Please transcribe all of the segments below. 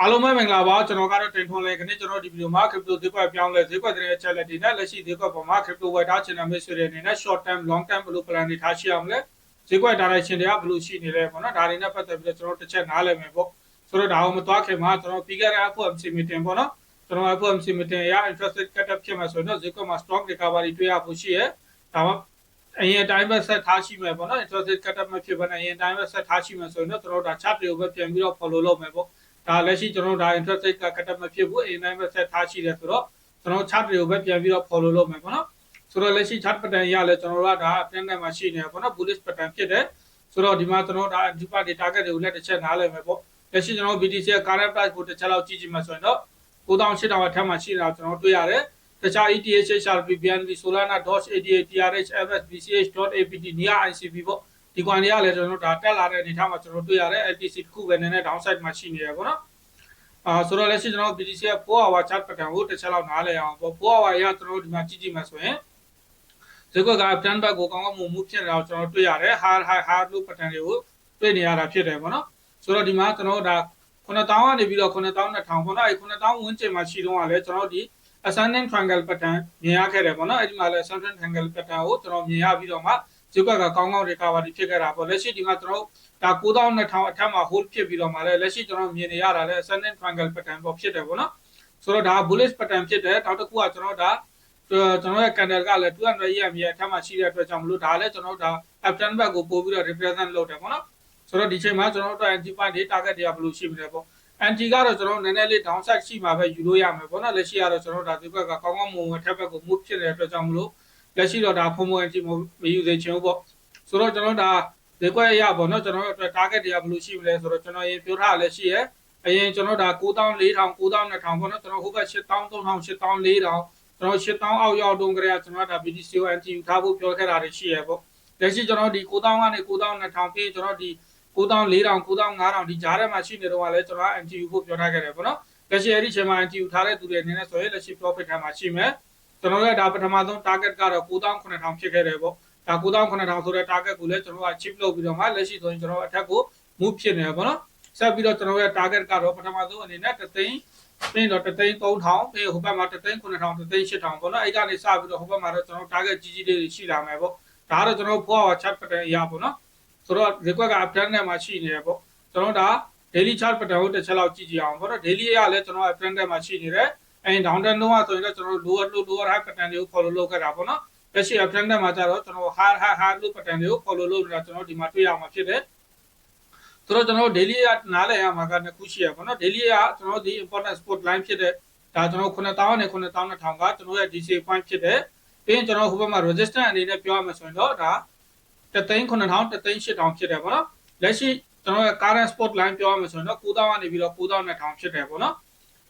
အားလုံးပဲမင်္ဂလာပါကျွန်တော်ကတော့တင်ထွန်းလဲခဏကျွန်တော်ဒီဗီဒီယိုမှာ crypto ဈေးကွက်ပြောင်းလဲဈေးကွက်တဲ့အချက်လက်တွေနဲ့လက်ရှိဈေးကွက်ပေါ်မှာ crypto ဝယ်ထားချင်တဲ့မိတ်ဆွေတွေအနေနဲ့ short term long term ဘယ်လို plan တွေထားရှိအောင်လဲဈေးကွက် direction တွေကဘယ်လိုရှိနေလဲပေါ့နော်ဒါတွေနဲ့ပတ်သက်ပြီးတော့ကျွန်တော်တစ်ချက်နားလည်မယ်ပေါ့ဆိုတော့ဒါအောင်မသွားခင်မှာကျွန်တော်ပြီးခဲ့တဲ့ FOMC meeting ပေါ့နော်ကျွန်တော် FOMC meeting ရ interest rate cut up ဖြစ်မှာဆိုရင်တော့ဈေးကွက်မှာ stock recovery တွေ့ရဖို့ရှိရဲဒါမှအရင်တိုင်းပဲဆက်ထားရှိမယ်ပေါ့နော် interest rate cut up မဖြစ်ဘဲနဲ့အရင်တိုင်းပဲဆက်ထားရှိမယ်ဆိုရင်တော့ကျွန်တော်ဒါ chart တွေကိုပဲပြန်ပြီးတော့ follow လုပ်မယ်ပေါ့ ဒါလက်ရှိကျွန်တော်ဒါ interest rate က cut up မဖြစ်ဘူးအရင်တိုင်းပဲဆက်ထားရှိတယ်ဆိုတော့ကျွန်တော် chart တွေကိုပဲပြန်ပြီးတော့ follow လုပ်မယ်ပေါ့နော်ဆိုတော့လက်ရှိ chart pattern ရလဲကျွန်တော်တို့ကဒါအပြန်နဲ့မှရှိနေတယ်ပေါ့နော် bullish pattern ဖြစ်တယ်ဆိုတော့ဒီမှာကျွန်တော်ဒါ antipa data တွေကိုလည်းတစ်ချက်နားလည်မယ်ပေါ့လက်ရှိကျွန်တော် BTC ရဲ့ current price ကိုတစ်ချက်လောက်ကြည့်ကြည့်မှဆိုရင်တော့9800အထက်မှာရှိတာကျွန်တော်တွေ့ရတယ်တခြား ETH, HRP, BNB, Solana, Doge, ADA, TRH, FS, BCH, .apt, NIA, ICP ပေါ့ ဒီကွန်တွေကလည်းကျွန်တော်တို့ဒါတက်လာတဲ့အနေအထားမှာကျွန်တော်တွေ့ရတယ် LTC တစ်ခုပဲနည်းနည်း downside မှာရှိနေရပေါ့နော်အာဆိုတော့လက်ရှိကျွန်တော် BTC ရဲ့4 hour chart pattern ကိုတစ်ချက်လောက်နားလည်အောင်ပေါ့4 hour ရကျွန်တော်တို့ဒီမှာကြည့်ကြည့်မှဆိုရင်ဈေးကွက်က plan back ကိုကောင်းကောင်းမွန်မှုဖြစ်နေတာကိုကျွန်တော်တွေ့ရတယ် high high high low pattern တွေကိုတွေ့နေရတာဖြစ်တယ်ပေါ့နော်ဆိုတော့ဒီမှာကျွန်တော်တို့ဒါ9000ကနေပြီးတော့9000နဲ့1000ပေါ့နော်အဲ9000ဝန်းကျင်မှာရှိတော့ကလည်းကျွန်တော်တို့ဒီ ascending triangle pattern မြင်ရခဲ့တယ်ပေါ့နော်အဲ့ဒီမှာလည်း ascending triangle pattern ကိုကျွန်တော်မြင်ရပြီးတော့မှ ဈေးကွက်ကကောင်းကောင်း recovery ဖြစ်ခဲ့တာပေါ့လက်ရှိဒီမှာကျွန်တော်ဒါ9200အထက်မှာ hold ဖြစ်ပြီးတော့မှလည်းလက်ရှိကျွန်တော်မြင်နေရတာလည်း ascending triangle pattern ပေါ့ဖြစ်တယ်ပေါ့နော်ဆိုတော့ဒါ bullish pattern ဖြစ်တယ်နောက်တစ်ခုကကျွန်တော်ဒါကျွန်တော်ရဲ့ candle ကလည်း200 EMA အထက်မှာရှိတဲ့အတွက်ကြောင့်မလို့ဒါလည်းကျွန်တော်ဒါ uptrend back ကိုပို့ပြီးတော့ represent လုပ်တယ်ပေါ့နော်ဆိုတော့ဒီချိန်မှာကျွန်တော်တို့ anti point တွေ target တွေကဘယ်လိုရှိမလဲပေါ့ anti ကတော့ကျွန်တော်နည်းနည်းလေး downside ရှိမှာပဲယူလို့ရမယ်ပေါ့နော်လက်ရှိကတော့ကျွန်တော်ဒါဒီဘက်ကကောင်းကောင်းမွန်မွန်ထက်ဘက်ကို move ဖြစ်နေတဲ့အတွက်ကြောင့်မလို့ လက်ရှိတော့ဒါ formal anti မယူသေးချင်ဘူးပေါ့ဆိုတော့ကျွန်တော်ဒါဒီကွက်ရပေါ့နော်ကျွန်တော်တို့အတွက် target တွေကဘယ်လိုရှိမလဲဆိုတော့ကျွန်တော်ရင်ပြောထားရလဲရှိရဲအရင်ကျွန်တော်ဒါ9400 9200ပေါ့နော်ကျွန်တော်ဟိုဘက်8300 8400ကျွန်တော်8000အောက်ရောက်တုန်းကတည်းကကျွန်တော်ဒါ BTC anti ယူထားဖို့ပြောခဲ့တာတွေရှိရဲပေါ့လက်ရှိကျွန်တော်ဒီ9000ကနေ9200ပြီးကျွန်တော်ဒီ9400 9500ဒီကြားထဲမှာရှိနေတော့လည်းကျွန်တော် NTU ကိုပြောထားခဲ့တယ်ပေါ့နော်လက်ရှိအဲ့ဒီချိန်မှာ NTU ထားတဲ့သူတွေအနေနဲ့ဆိုရင်လက်ရှိ profit ထဲမှာရှိမယ် ကျွန်တော်တို့ကဒါပထမဆုံး target ကတော့9000ဖြစ်ခဲ့တယ်ပေါ့ဒါ9000ဆိုတဲ့ target ကိုလည်းကျွန်တော်က chip လုပ်ပြီးတော့မှလက်ရှိဆိုရင်ကျွန်တော်အထက်ကို move ဖြစ်နေတယ်ပေါ့နော်ဆက်ပြီးတော့ကျွန်တော်ရဲ့ target ကတော့ပထမဆုံးအနေနဲ့တသိန်းပြီးတော့တသိန်း3000ပြီးဟိုဘက်မှာတသိန်း9000တသိန်း8000ပေါ့နော်အဲ့ကနေစပြီးတော့ဟိုဘက်မှာတော့ကျွန်တော် target ကြီးကြီးလေးတွေရှိလာမယ်ပေါ့ဒါကတော့ကျွန်တော် power chart pattern အရာပေါ့နော်ဆိုတော့ request က uptrend နဲ့မှာရှိနေတယ်ပေါ့ကျွန်တော်ဒါ daily chart pattern ကိုတစ်ချက်လောက်ကြည့်ကြည့်အောင်ပေါ့နော် daily ရလည်းကျွန်တော် uptrend နဲ့မှာရှိနေတယ် အဲ down trend တော့ဆိုရင်လည်းကျွန်တော် lower low lower high pattern တွေကို follow လုပ်ခဲ့တာပေါ့နော်လက်ရှိ uptrend နဲ့မှာကျတော့ကျွန်တော် high high high low pattern တွေကို follow လုပ်နေတာကျွန်တော်ဒီမှာတွေ့ရမှာဖြစ်တယ်ဆိုတော့ကျွန်တော် daily ရနားလည်ရမှာကနှစ်ခုရှိရပေါ့နော် daily ရကျွန်တော်ဒီ important spot line ဖြစ်တဲ့ဒါကျွန်တော်9000နဲ့9200ကကျွန်တော်ရဲ့ DC point ဖြစ်တယ်ပြီးရင်ကျွန်တော်ဟိုဘက်မှာ resistance အနေနဲ့ပြောရမှာဆိုရင်တော့ဒါတသိန်း9000တသိန်း8000ဖြစ်တယ်ပေါ့နော်လက်ရှိကျွန်တော်ရဲ့ current spot line ပြောရမှာဆိုရင်တော့9000ကနေပြီးတော့9200ဖြစ်တယ်ပေါ့နော်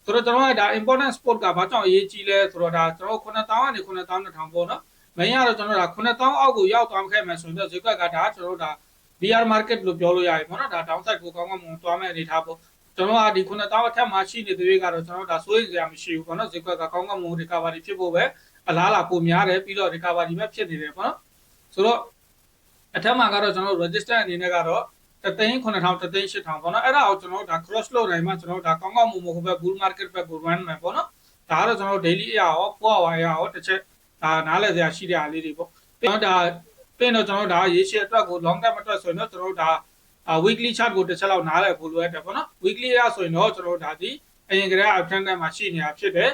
ဆိုတော့ကျွန်တော်ကဒါ important spot ကဘာကြောင့်အရေးကြီးလဲဆိုတော့ဒါကျွန်တော်9000ကနေ9200ပေါ့နော်မင်းရတော့ကျွန်တော်ဒါ9000အောက်ကိုရောက်သွားခဲ့မယ်ဆိုရင်တော့ဈေးကွက်ကဒါကျွန်တော်တို့ဒါ VR market လို့ပြောလို့ရတယ်ပေါ့နော်ဒါ downside ကိုကောင်းကောင်းမွန်သွားမဲ့အနေထားပေါ့ကျွန်တော်ကဒီ9000အထက်မှာရှိနေတဲ့တွေကတော့ကျွန်တော်ဒါစိုးရိမ်စရာမရှိဘူးပေါ့နော်ဈေးကွက်ကကောင်းကောင်းမွန် recovery ဖြစ်ဖို့ပဲအလားလာပိုများတယ်ပြီးတော့ recovery ပဲဖြစ်နေတယ်ပေါ့နော်ဆိုတော့အထက်မှာကတော့ကျွန်တော် register အနေနဲ့ကတော့ တသိန်း9000တသိန်း8000ပေါ့နော်အဲ့ဒါကိုကျွန်တော်ဒါ cross လုပ်နိုင်မှကျွန်တော်ဒါကောင်းကောင်းမွန်မွန်ဟိုဘက် bull market ဘက်ကို run မယ်ပေါ့နော်ဒါကတော့ကျွန်တော် daily အရာရော4 hour အရာရောတစ်ချက်ဒါနားလည်စရာရှိတဲ့အားလေးတွေပေါ့ပြီးတော့ဒါပြီးတော့ကျွန်တော်ဒါရေရှည်အတွက်ကို long term အတွက်ဆိုရင်တော့ကျွန်တော်ဒါ weekly chart ကိုတစ်ချက်လောက်နားလည်ဖို့လိုအပ်တယ်ပေါ့နော် weekly အရဆိုရင်တော့ကျွန်တော်ဒါဒီအရင်ကတည်းက uptrend မှာရှိနေတာဖြစ်တယ်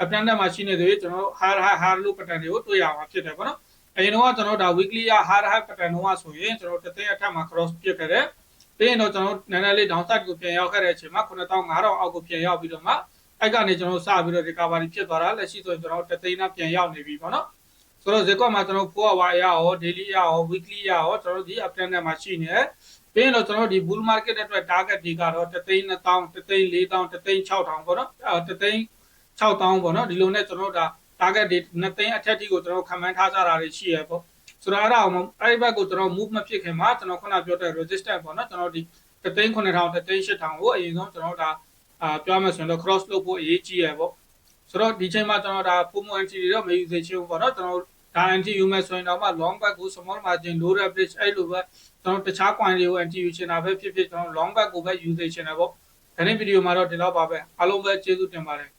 uptrend မှာရှိနေသေးကျွန်တော် high high high low pattern တွေကိုတွေ့ရမှာဖြစ်တယ်ပေါ့နော် အရင်တော့ကျွန်တော်ဒါ weekly ရ high high pattern တော့ဆိုရင်ကျွန်တော်တသိန်းအထက်မှာ cross ပြစ်ခဲ့တယ်ပြီးရင်တော့ကျွန်တော်နည်းနည်းလေး downside ကိုပြန်ရောက်ခဲ့တဲ့အချိန်မှာ9500အောက်ကိုပြန်ရောက်ပြီးတော့မှအဲ့ကနေကျွန်တော်စပြီးတော့ recovery ဖြစ်သွားတာလက်ရှိဆိုရင်ကျွန်တော်တသိန်းနဲ့ပြန်ရောက်နေပြီပေါ့နော်ဆိုတော့ဈေးကွက်မှာကျွန်တော်4 hour အရရော daily အရရော weekly အရရောကျွန်တော်ဒီ uptrend မှာရှိနေတယ်ပြီးရင်တော့ကျွန်တော်ဒီ bull market အတွက် target တွေကတော့တသိန်း2000တသိန်း4000တသိန်း6000ပေါ့နော်အဲတသိန်း6000ပေါ့နော်ဒီလိုနဲ့ကျွန်တော်ဒါ target တွေ2သိန်းအထက်ထိကိုကျွန်တော်ခံမှန်းထားကြတာတွေရှိရပေါ့ဆိုတော့အဲ့ဒါအောင်အဲ့ဘက်ကိုကျွန်တော် move မဖြစ်ခင်မှာကျွန်တော်ခုနပြောတဲ့ resistance ပေါ့နော်ကျွန်တော်ဒီတသိန်း9000တသိန်း8000ကိုအရင်ဆုံးကျွန်တော်ဒါအာပြောမှဆိုရင်တော့ cross လုပ်ဖို့အရေးကြီးရပေါ့ဆိုတော့ဒီချိန်မှာကျွန်တော်ဒါ FOMO entry တွေတော့မယူသေးချင်ဘူးပေါ့နော်ကျွန်တော်ဒါ anti ယူမယ်ဆိုရင်တော့မှ long back ကို small margin low leverage အဲ့လိုပဲကျွန်တော်တခြား coin တွေကို anti ယူချင်တာပဲဖြစ်ဖြစ်ကျွန်တော် long back ကိုပဲယူသေးချင်တယ်ပေါ့ဒါဒီနေ့ဗီဒီယိုမှာတော့ဒီလောက်ပါပဲအားလုံးပဲကျေးဇူးတင်ပါတယ်